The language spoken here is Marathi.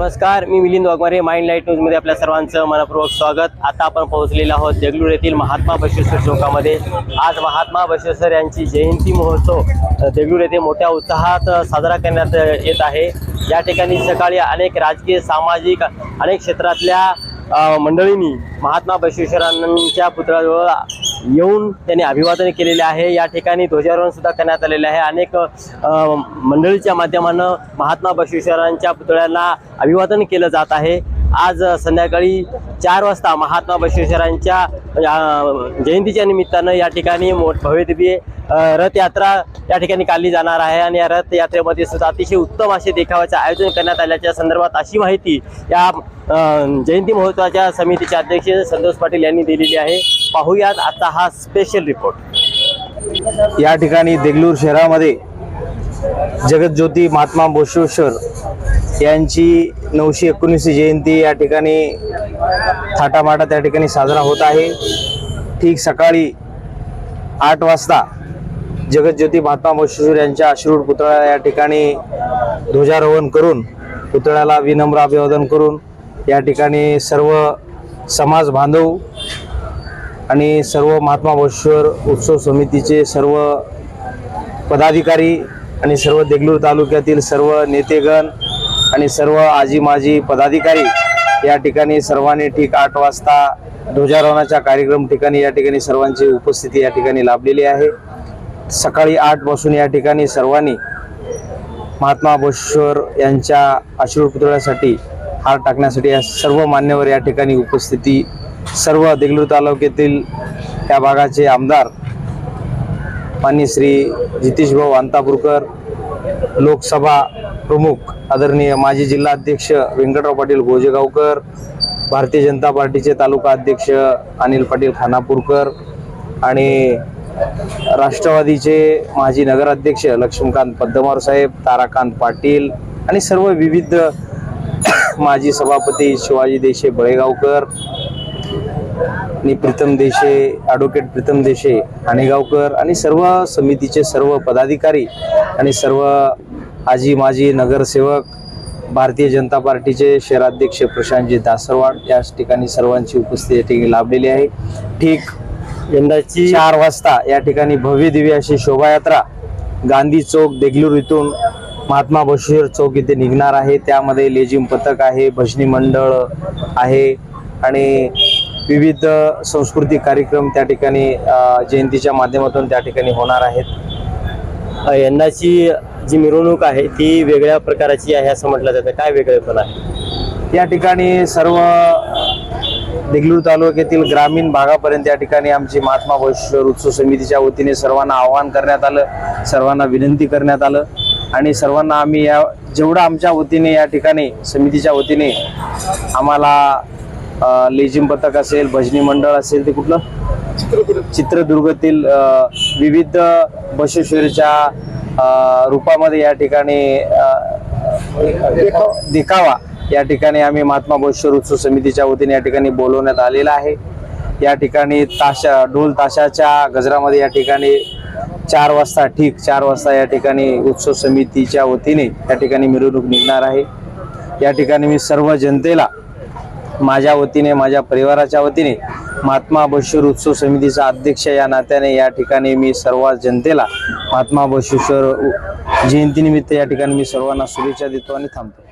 नमस्कार मी मिलिंद वाघमारे माइंड लाइट न्यूजमध्ये आपल्या सर्वांचं मनपूर्वक स्वागत. आता आपण पोहोचलेलो आहोत देगलूर येथील महात्मा बशेश्वर चौकामध्ये. आज महात्मा बशेश्वर यांची जयंती महोत्सव देगलूर येथे मोठ्या उत्साहात साजरा करण्यात येत आहे. या ठिकाणी सकाळी अनेक राजकीय सामाजिक अनेक क्षेत्रातल्या मंडळींनी महात्मा बशेश्वरांच्या पुतळ्याजवळ येऊन त्यांनी अभिवादन केलेले आहे. या ठिकाणी ध्वजारोहण सुद्धा करण्यात आलेले आहे. अनेक मंडळीच्या माध्यमानं महात्मा बसवेश्वरांच्या पुतळ्याला अभिवादन केलं जात आहे. आज संध्याकाळी चार वाजता महात्मा बसवेश्वरांच्या जयंतीच्या निमित्तानं या ठिकाणी मोठ भव्यदिव्य रथयात्रा या ठिकाणी काढली जाणार आहे. आणि या रथयात्रेमध्ये सुद्धा अतिशय उत्तम असे देखाव्याचे आयोजन करण्यात आल्याच्या संदर्भात अशी माहिती या जयंती महोत्सवाच्या समितीचे अध्यक्ष संतोष पाटील यांनी दिलेली आहे. पाहूयात आता हा स्पेशल रिपोर्ट या ठिकाणी देगलूर शहरामध्ये जगतज्योती महात्मा बोशेश्वर यांची नऊशे एकोणीसवी जयंती या ठिकाणी थाटामाटा त्या ठिकाणी साजरा होत आहे. ठीक सकाळी आठ वाजता जगतज्योती महात्मा बोशेश्वर यांच्या अश्रूढ पुतळ्याला या ठिकाणी ध्वजारोहण करून पुतळ्याला विनम्र अभिवादन करून या ठिकाणी सर्व समाज बांधव आणि सर्व महात्मा बसवेश्वर उत्सव समितीचे सर्व पदाधिकारी आणि सर्व देगलूर तालुक्यातील सर्व नेतेगण आणि सर्व आजी माजी पदाधिकारी या ठिकाणी सर्वांनी ठीक आठ वाजता ध्वजारोहणाच्या कार्यक्रम ठिकाणी या ठिकाणी सर्वांची उपस्थिती या ठिकाणी लाभलेली आहे. सकाळी आठपासून या ठिकाणी सर्वांनी महात्मा बसवेश्वर यांच्या अश्रू पुतळ्यासाठी हार टाकण्यासाठी या सर्व मान्यवर या ठिकाणी उपस्थिती सर्व देगलूर तालुक्यातील या भागाचे आमदार माननीय श्री जितेशभाऊ अंतापूरकर लोकसभा प्रमुख आदरणीय माजी जिल्हाध्यक्ष व्यंकटराव पाटील गोजेगावकर भारतीय जनता पार्टीचे तालुका अध्यक्ष अनिल पाटील खानापूरकर आणि राष्ट्रवादीचे माजी नगराध्यक्ष लक्ष्मीकांत पद्मवार साहेब ताराकांत पाटील आणि सर्व विविध माजी सभापती शिवाजी देशे बळेगावकर आणि प्रीतम देशे ॲडव्होकेट प्रीतम देशे हाणेगावकर आणि सर्व समितीचे सर्व पदाधिकारी आणि सर्व आजी माजी नगरसेवक भारतीय जनता पार्टीचे शहराध्यक्ष प्रशांतजी दासरवाड या ठिकाणी सर्वांची उपस्थिती या ठिकाणी लाभलेली आहे. ठीक यंदाची चार वाजता या ठिकाणी भव्य दिव्य अशी शोभायात्रा. गांधी चौक देगलूर इथून महात्मा बशीर चौक इथे निघणार आहे. त्यामध्ये लेझिम पथक आहे भजनी मंडळ आहे आणि विविध सांस्कृतिक कार्यक्रम त्या ठिकाणी जयंतीच्या माध्यमातून त्या ठिकाणी होणार आहेत. यंदाची जी मिरवणूक आहे ती वेगळ्या प्रकाराची आहे असं म्हटलं जातं. काय वेगळेपण आहे? या ठिकाणी सर्व देगलूर तालुक्यातील ग्रामीण भागापर्यंत या ठिकाणी आमची महात्मा बसवेश्वर उत्सव समितीच्या वतीने सर्वांना आवाहन करण्यात आलं सर्वांना विनंती करण्यात आलं आणि सर्वांना आम्ही या जेवढं आमच्या वतीने या ठिकाणी समितीच्या वतीने आम्हाला लेझिम पथक असेल भजनी मंडळ असेल ते कुठलं? चित्रदुर्गातील विविध बसवेश्वरीच्या रूपामध्ये या ठिकाणी देखावा या ठिकाणी आम्ही महात्मा बसवेश्वर उत्सव समितीच्या वतीने या ठिकाणी बोलवण्यात आलेला आहे. या ठिकाणी ताशा ढोल ताशाच्या गजरामध्ये या ठिकाणी चार वाजता ठीक चार वाजता या ठिकाणी उत्सव समितीच्या वतीने या ठिकाणी मिरवणूक निघणार आहे. या ठिकाणी मी सर्व जनतेला माझ्या वतीने माझ्या परिवाराच्या वतीने महात्मा बशूर उत्सव समितीचा अध्यक्ष या नात्याने या ठिकाणी मी सर्व जनतेला महात्मा बसवेश्वर जयंतीनिमित्त या ठिकाणी मी सर्वांना शुभेच्छा देतो आणि थांबतो.